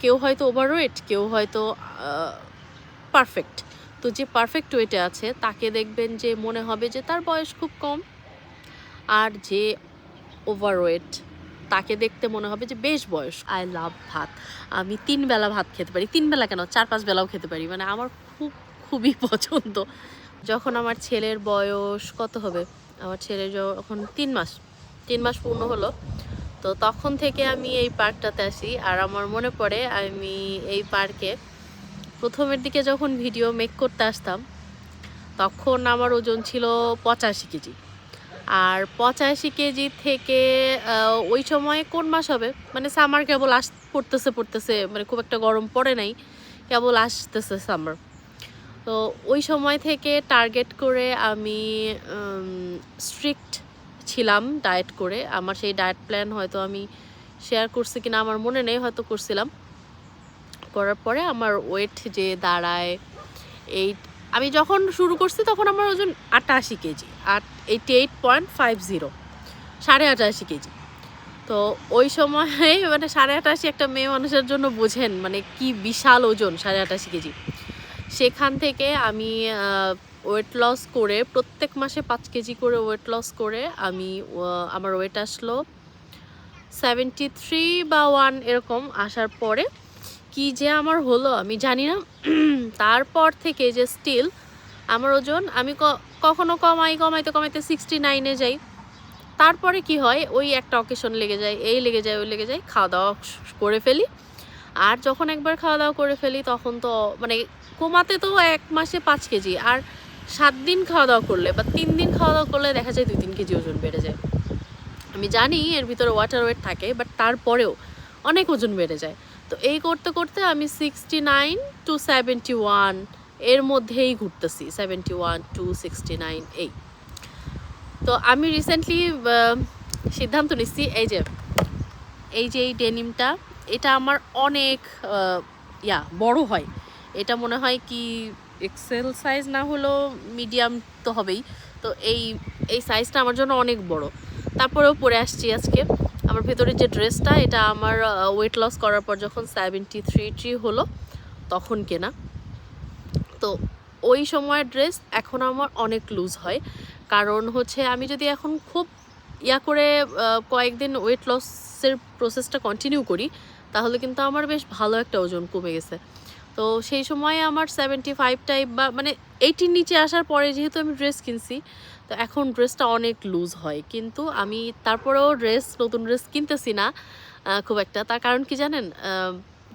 কেউ হয়তো ওভারওয়েট কেউ হয়তো পারফেক্ট তো যে পারফেক্ট ওয়েটে আছে, তাকে দেখবেন যে মনে হবে যে তার বয়স খুব কম। আর যে ওভারওয়েট তাকে দেখতে মনে হবে যে বেশ বয়স। আই লাভ ভাত। আমি তিন বেলা ভাত খেতে পারি। তিন বেলা কেন? চার, পাঁচ বেলাও খেতে পারি। মানে আমার খুব, খুবই পছন্দ। যখন আমার ছেলের বয়স কত হবে? আমার ছেলে যখন তিন মাস তিন মাস পূর্ণ হলো তো তখন থেকে আমি এই পার্কটাতে আসি। আর আমার মনে পড়ে আমি এই পার্কে প্রথমের দিকে যখন ভিডিও মেক করতে আসতাম, তখন আমার ওজন ছিল পঁচাশি কেজি। আর পঁচাশি কেজি থেকে ওই সময় কোন মাস হবে? মানে সামার কেবল আস, পড়তেছে পড়তেছে মানে খুব একটা গরম পড়ে নাই, কেবল আসতেছে সামার তো ওই সময় থেকে টার্গেট করে আমি স্ট্রিক্ট ছিলাম ডায়েট করে। আমার সেই ডায়েট প্ল্যান হয়তো আমি শেয়ার করছি কিনা আমার মনে নেই, হয়তো করছিলাম। করার পরে আমার ওয়েট যে দাঁড়ায় এই আমি যখন শুরু করছি তখন আমার ওজন আটাশি কেজি, আট eighty eight point five zero সাড়ে আটাশি কেজি। তো ওই সময় মানে সাড়ে আটাশি একটা মেয়ে মানুষের জন্য বোঝেন মানে কি বিশাল ওজন, সাড়ে আটাশি কেজি। সেখান থেকে আমি ওয়েট লস করে প্রত্যেক মাসে পাঁচ কেজি করে ওয়েট লস করে আমি আমার ওয়েট আসলো সেভেন্টি থ্রি বা ওয়ান এরকম আসার পরে কি যে আমার হলো আমি জানি না। তারপর থেকে যে স্টিল আমার ওজন আমি কখনো কমাই, কমাইতে কমাইতে সিক্সটি নাইনে যাই। তারপরে কি হয়, ওই একটা অকেশন লেগে যায়, এই লেগে যায়, ওই লেগে যায়, খাওয়া দাওয়া করে ফেলি। আর যখন একবার খাওয়া দাওয়া করে ফেলি তখন তো মানে কমাতে তো এক মাসে পাঁচ কেজি। আর সাত দিন খাওয়া দাওয়া করলে বা তিন দিন খাওয়া দাওয়া করলে দেখা যায় দুই তিন কেজি ওজন বেড়ে যায়। আমি জানি এর ভিতরে ওয়াটার ওয়েট থাকে বাট তারপরেও অনেক ওজন বেড়ে যায়। তো এই করতে করতে আমি সিক্সটি নাইন টু সেভেন্টি ওয়ানের মধ্যেই ঘুরতেছি seventy one two sixty nine এই। তো আমি রিসেন্টলি সিদ্ধান্ত নিচ্ছি, এই যে এই যে এই ডেনিমটা, এটা আমার অনেক ইয়া, বড় হয়। এটা মনে হয় কি এক্সেল সাইজ না হলেও মিডিয়াম তো হবেই। তো এই এই সাইজটা আমার জন্য অনেক বড়। তারপরেও পরে আসছি আজকে। আমার ভেতরে যে ড্রেসটা এটা আমার ওয়েট লস করার পর যখন সেভেন্টি থ্রি ট্রি হলো, তখন কেনা। তো ওই সময়ের ড্রেস এখন আমার অনেক লুজ হয়। কারণ হচ্ছে আমি যদি এখন খুব ইয়া করে কয়েকদিন ওয়েট লসের প্রসেসটা কন্টিনিউ করি, তাহলে কিন্তু আমার বেশ ভালো একটা ওজন কমে গেছে। তো সেই সময় আমার সেভেন্টি ফাইভ টাইপ বা মানে এইটির নিচে আসার পরে যেহেতু আমি ড্রেস কিনছি, তো এখন ড্রেসটা অনেক লুজ হয়। কিন্তু আমি তারপরেও ড্রেস নতুন ড্রেস কিনতেছি না খুব একটা। তার কারণ কি জানেন?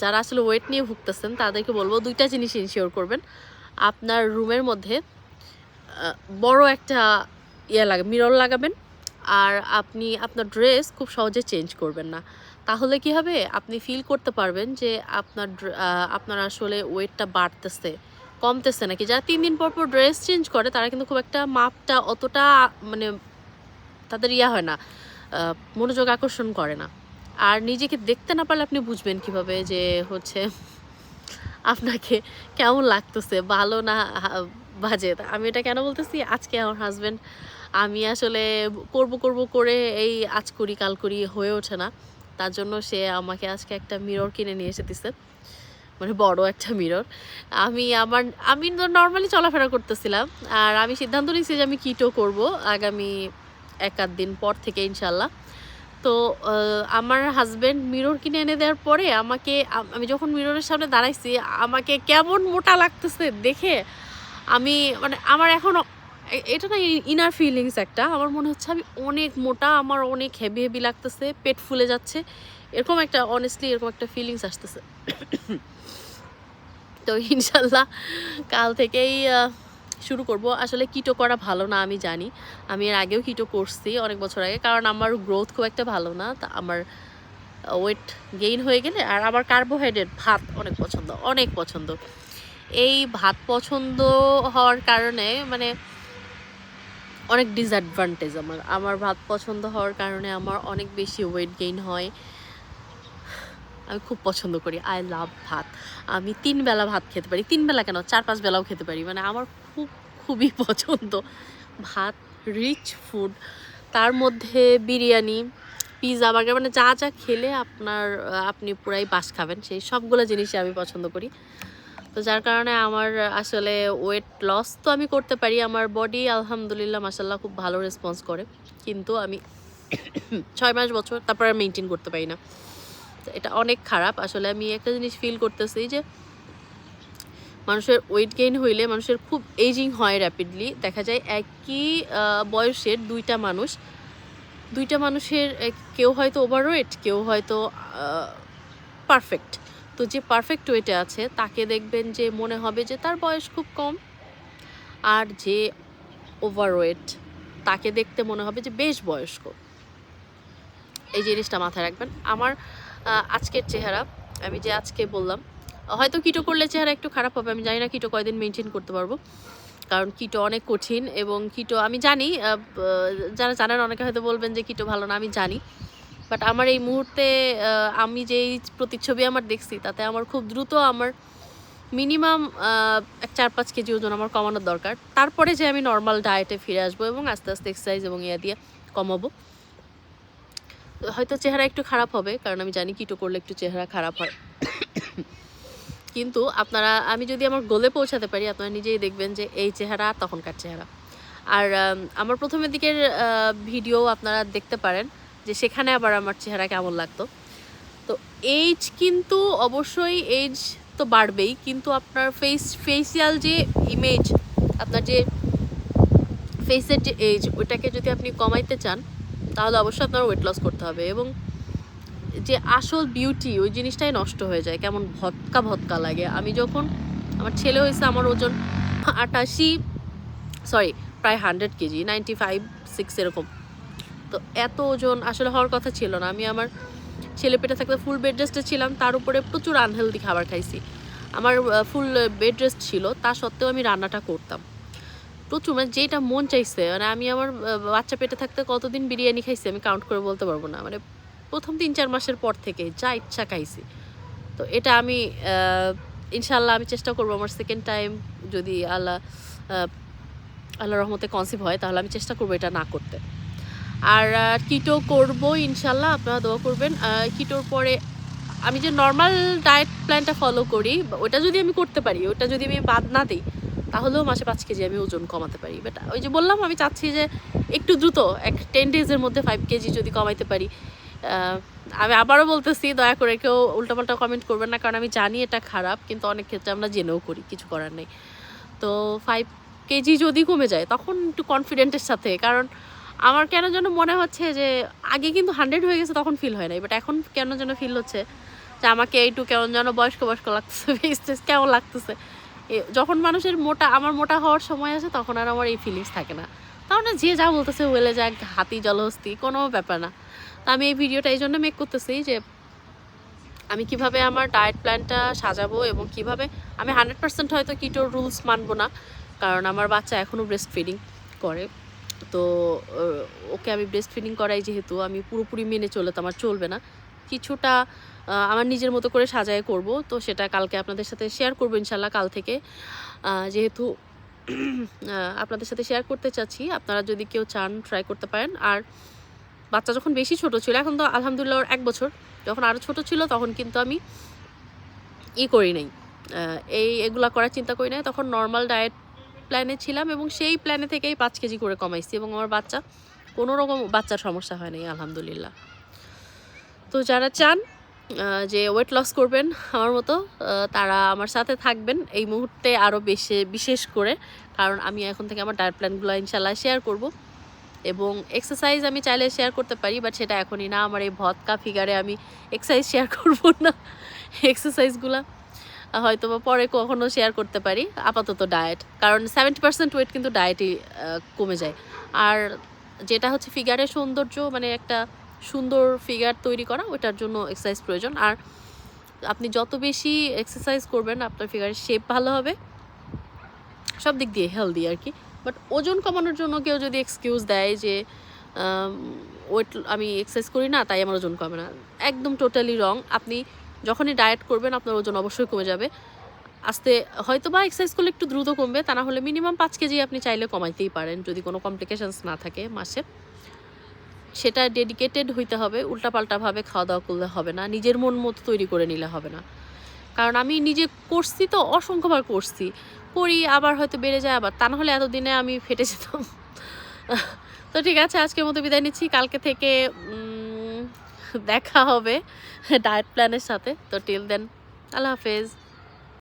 যারা আসলে ওয়েট নিয়ে ভুগতেছেন, তাদেরকে বলব দুইটা জিনিস ইনশিওর করবেন। আপনার রুমের মধ্যে বড় একটা ইয়ে লাগা মিরর লাগাবেন আর আপনি আপনার ড্রেস খুব সহজে চেঞ্জ করবেন না। তাহলে কি হবে? আপনি ফিল করতে পারবেন যে আপনার আপনার আসলে ওয়েটটা বাড়তেছে, কমতেছে নাকি। যারা তিন দিন পর পর ড্রেস চেঞ্জ করে, তারা কিন্তু খুব একটা মাপটা অতটা মানে তাদের ইয়া হয় না মনোযোগ আকর্ষণ করে না। আর নিজেকে দেখতে না পারলে আপনি বুঝবেন কীভাবে যে হচ্ছে আপনাকে কেমন লাগতেছে, ভালো না বাজে। আমি এটা কেন বলতেছি? আজকে আমার হাজব্যান্ড আমি আসলে করব করব করে এই আজ করি, কাল করি হয়ে ওঠে না। তার জন্য সে আমাকে আজকে একটা মিরর কিনে নিয়ে এসে দিছে। মানে বড় একটা মিরর আমি আমার, আমি নর্মালি চলাফেরা করতেছিলাম। আর আমি সিদ্ধান্ত নিয়েছি যে আমি কিটো করব আগামী এক আধ দিন পর থেকে ইনশাল্লাহ তো আমার হাজব্যান্ড মিরর কিনে এনে দেওয়ার পরে আমাকে, আমি যখন মিররের সামনে দাঁড়াইছি, আমাকে কেমন মোটা লাগতেছে দেখে আমি মানে আমার এখন এটা না ইনার ফিলিংস একটা। আমার মনে হচ্ছে আমি অনেক মোটা, আমার অনেক হেভি হেভি লাগতেছে, পেট ফুলে যাচ্ছে। এরকম একটা অনেস্টলি এরকম একটা ফিলিংস আসতেছে। তো ইনশাল্লাহ কাল থেকেই শুরু করব। আসলে কিটো করা ভালো না, আমি জানি। আমি এর আগেও কিটো করছি অনেক বছর আগে, কারণ আমার গ্রোথ খুব একটা ভালো না। তা আমার ওয়েট গেইন হয়ে গেলে, আর আমার কার্বোহাইড্রেট ভাত অনেক পছন্দ অনেক পছন্দ। এই ভাত পছন্দ হওয়ার কারণে মানে অনেক ডিসঅ্যাডভান্টেজ আমার। আমার ভাত পছন্দ হওয়ার কারণে আমার অনেক বেশি ওয়েট গেইন হয়। আমি খুব পছন্দ করি। আই লাভ ভাত। আমি তিন বেলা ভাত খেতে পারি। তিন বেলা কেন? চার পাঁচ বেলাও খেতে পারি। মানে আমার খুব, খুবই পছন্দ ভাত। রিচ ফুড তার মধ্যে বিরিয়ানি পিৎজা বার্গার মানে যা যা খেলে আপনার আপনি পুরাই বাস খাবেন। সেই সবগুলো জিনিসই আমি পছন্দ করি। তো যার কারণে আমার আসলে ওয়েট লস তো আমি করতে পারি, আমার বডি আলহামদুলিল্লাহ মাসাল্লাহ খুব ভালো রেসপন্স করে। কিন্তু আমি ছয় মাস বছর তারপর আর মেনটেন করতে পারি না। এটা অনেক খারাপ। আসলে আমি একটা জিনিস ফিল করতেছি যে মানুষের ওয়েট গেইন হইলে মানুষের খুব এজিং হয় র্যাপিডলি দেখা যায় একই বয়সের দুইটা মানুষ, দুইটা মানুষের কেউ হয়তো ওভারওয়েট কেউ হয়তো পারফেক্ট তো যে পারফেক্ট ওয়েটে আছে, তাকে দেখবেন যে মনে হবে যে তার বয়স খুব কম। আর যে ওভারওয়েট তাকে দেখতে মনে হবে যে বেশ বয়স্ক। এই জিনিসটা মাথায় রাখবেন। আমার আজকের চেহারা, আমি যে আজকে বললাম, হয়তো কিটো করলে চেহারা একটু খারাপ হবে, আমি জানি না কিটো কয়দিন মেনটেন করতে পারব। কারণ কিটো অনেক কঠিন এবং কিটো আমি জানি যারা জানেন অনেকে হয়তো বলবেন যে কিটো ভালো না, আমি জানি। বাট আমার এই মুহূর্তে আমি যেই প্রতিচ্ছবি আমার দেখছি, তাতে আমার খুব দ্রুত আমার মিনিমাম এক চার পাঁচ কেজি ওজন আমার কমানোর দরকার। তারপরে যে আমি নর্মাল ডায়েটে ফিরে আসব এবং আস্তে আস্তে এক্সারসাইজ এবং ইয়া দিয়ে কমাবো। হয়তো চেহারা একটু খারাপ হবে, কারণ আমি জানি কিটো করলে একটু চেহারা খারাপ হয়। কিন্তু আপনারা, আমি যদি আমার গোলে পৌঁছাতে পারি, আপনারা নিজেই দেখবেন যে এই চেহারা আর তখনকার চেহারা। আর আমার প্রথমের দিকের ভিডিও আপনারা দেখতে পারেন। যে সেখানে আবার আমার চেহারা কেমন লাগতো। তো এইজ কিন্তু অবশ্যই এইজ তো বাড়বেই, কিন্তু আপনার ফেস ফেসিয়াল যে ইমেজ আপনার যে ফেসের যে এজ ওইটাকে যদি আপনি কমাইতে চান, তাহলে অবশ্যই আপনার ওয়েট লস করতে হবে এবং যে আসল বিউটি ওই জিনিসটাই নষ্ট হয়ে যায়, কেমন ভৎকা ভৎকা লাগে। আমি যখন আমার ছেলে হয়েছে, আমার ওজন আটাশি সরি প্রায় hundred kg ninety five six এরকম। তো এত ওজন আসলে হওয়ার কথা ছিল না। আমি আমার ছেলে পেটে থাকতে ফুল বেড রেস্টে ছিলাম, তার উপরে প্রচুর আনহেলদি খাবার খাইছি। আমার ফুল বেড রেস্ট ছিল, তা সত্ত্বেও আমি রান্নাটা করতাম। প্রচুর মানে যেটা মন চাইছে মানে আমি আমার বাচ্চা পেটে থাকতে কতদিন বিরিয়ানি খাইছি আমি কাউন্ট করে বলতে পারব না। মানে প্রথম তিন চার মাসের পর থেকে যা ইচ্ছা খাইছি। তো এটা আমি ইনশাল্লাহ আমি চেষ্টা করব আমার সেকেন্ড টাইম যদি আল্লাহ আল্লাহ রহমতে কনসিভ হয়, তাহলে আমি চেষ্টা করব এটা না করতে। আর কিটো করব ইনশাল্লাহ, আপনারা দোয়া করবেন। কিটোর পরে আমি যে নর্মাল ডায়েট প্ল্যানটা ফলো করি, ওটা যদি আমি করতে পারি, ওটা যদি আমি বাদ না দিই, তাহলেও মাসে পাঁচ কেজি আমি ওজন কমাতে পারি। বাট ওই যে বললাম, আমি চাচ্ছি যে একটু দ্রুত, এক টেন ডেজের মধ্যে ফাইভ কেজি যদি কমাইতে পারি। আমি আবারও বলতেছি, দয়া করে কেউ উল্টাপাল্টা কমেন্ট করবেন না, কারণ আমি জানি এটা খারাপ, কিন্তু অনেক ক্ষেত্রে আমরা জেনেও করি, কিছু করার নেই। তো ফাইভ কেজি যদি কমে যায়, তখন একটু কনফিডেন্টের সাথে, কারণ আমার কেন যেন মনে হচ্ছে যে আগে কিন্তু হান্ড্রেড হয়ে গেছে, তখন ফিল হয় নাই। বাট এখন কেন যেন ফিল হচ্ছে যে আমাকে এইটু কেমন যেন বয়স্ক বয়স্ক লাগতেছে ফেস টেস কেমন লাগতেছে। যখন মানুষের মোটা, আমার মোটা হওয়ার সময় আসে, তখন আর আমার এই ফিলিংস থাকে না। তাহলে যে যা বলতেছে, বলে যাক, হাতি, জলহস্তি, কোনো ব্যাপার না। তা আমি এই ভিডিওটা এই জন্য মেক করতেছি যে আমি কীভাবে আমার ডায়েট প্ল্যানটা সাজাবো এবং কীভাবে আমি হান্ড্রেড পার্সেন্ট হয়তো কিটোর রুলস মানবো না, কারণ আমার বাচ্চা এখনও ব্রেস্ট ফিডিং করে। তো ওকে আমি ব্রেস্ট ফিডিং করাই যেহেতু, আমি পুরোপুরি মেনে চলে তো আমার চলবে না। কিছুটা আমার নিজের মতো করে সাজায় করব, তো সেটা কালকে আপনাদের সাথে শেয়ার করব ইনশাল্লাহ কাল থেকে। যেহেতু আপনাদের সাথে শেয়ার করতে চাচ্ছি, আপনারা যদি কেউ চান ট্রাই করতে পারেন। আর বাচ্চা যখন বেশি ছোট ছিল, এখন তো আলহামদুলিল্লাহ ওর এক বছর, যখন আরও ছোট ছিল তখন কিন্তু আমি ই করি নাই। এই, এগুলা করার চিন্তা করি নাই। তখন নর্মাল ডায়েট প্ল্যানে ছিলাম এবং সেই প্ল্যানে থেকেই পাঁচ কেজি করে কমাইছি এবং আমার বাচ্চা কোনো রকম বাচ্চার সমস্যা হয় নাই, আলহামদুলিল্লাহ। তো যারা চান যে ওয়েট লস করবেন আমার মতো তারা আমার সাথে থাকবেন এই মুহূর্তে আরও বেশি, বিশেষ করে, কারণ আমি এখন থেকে আমার ডায়েট প্ল্যানগুলো ইনশাল্লাহ শেয়ার করব এবং এক্সারসাইজ আমি চাইলে শেয়ার করতে পারি বাট সেটা এখনই না। আমার এই ভদকা ফিগারে আমি এক্সারসাইজ শেয়ার করব না। এক্সারসাইজগুলো হয়তো বা পরে কখনো শেয়ার করতে পারি, আপাতত ডায়েট কারণ সেভেন্টি পার্সেন্ট ওয়েট কিন্তু ডায়েটই কমে যায়। আর যেটা হচ্ছে ফিগারের সৌন্দর্য মানে একটা সুন্দর ফিগার তৈরি করা ওটার জন্য এক্সারসাইজ প্রয়োজন। আর আপনি যত বেশি এক্সারসাইজ করবেন, আপনার ফিগারের শেপ ভালো হবে। সব দিক দিয়ে হেলদি আর কি। বাট ওজন কমানোর জন্য কেউ যদি এক্সকিউজ দেয় যে ওয়েট আমি এক্সারসাইজ করি না, তাই আমার ওজন কমে না। একদম টোটালি রং আপনি যখনই ডায়েট করবেন আপনার ওজন অবশ্যই কমে যাবে। আস্তে হয়তো বা এক্সারসাইজ করলে একটু দ্রুত কমবে, তা না হলে মিনিমাম পাঁচ কেজি আপনি চাইলে কমাইতেই পারেন, যদি কোনো কমপ্লিকেশানস না থাকে মাসে। সেটা ডেডিকেটেড হইতে হবে উল্টাপাল্টাভাবে খাওয়া দাওয়া করলে হবে না, নিজের মন মতো তৈরি করে নিলে হবে না। কারণ আমি নিজে করছি তো, অসংখ্যবার করছি। করি, আবার হয়তো বেড়ে যায়, আবার তা নাহলে এতদিনে আমি ফেটে যেতাম। তো ঠিক আছে, আজকের মতো বিদায় নিচ্ছি। কালকে থেকে দেখা হবে। ডায়েট প্ল্যানের সাথে। তো টিল দেন আল্লাহ হাফেজ।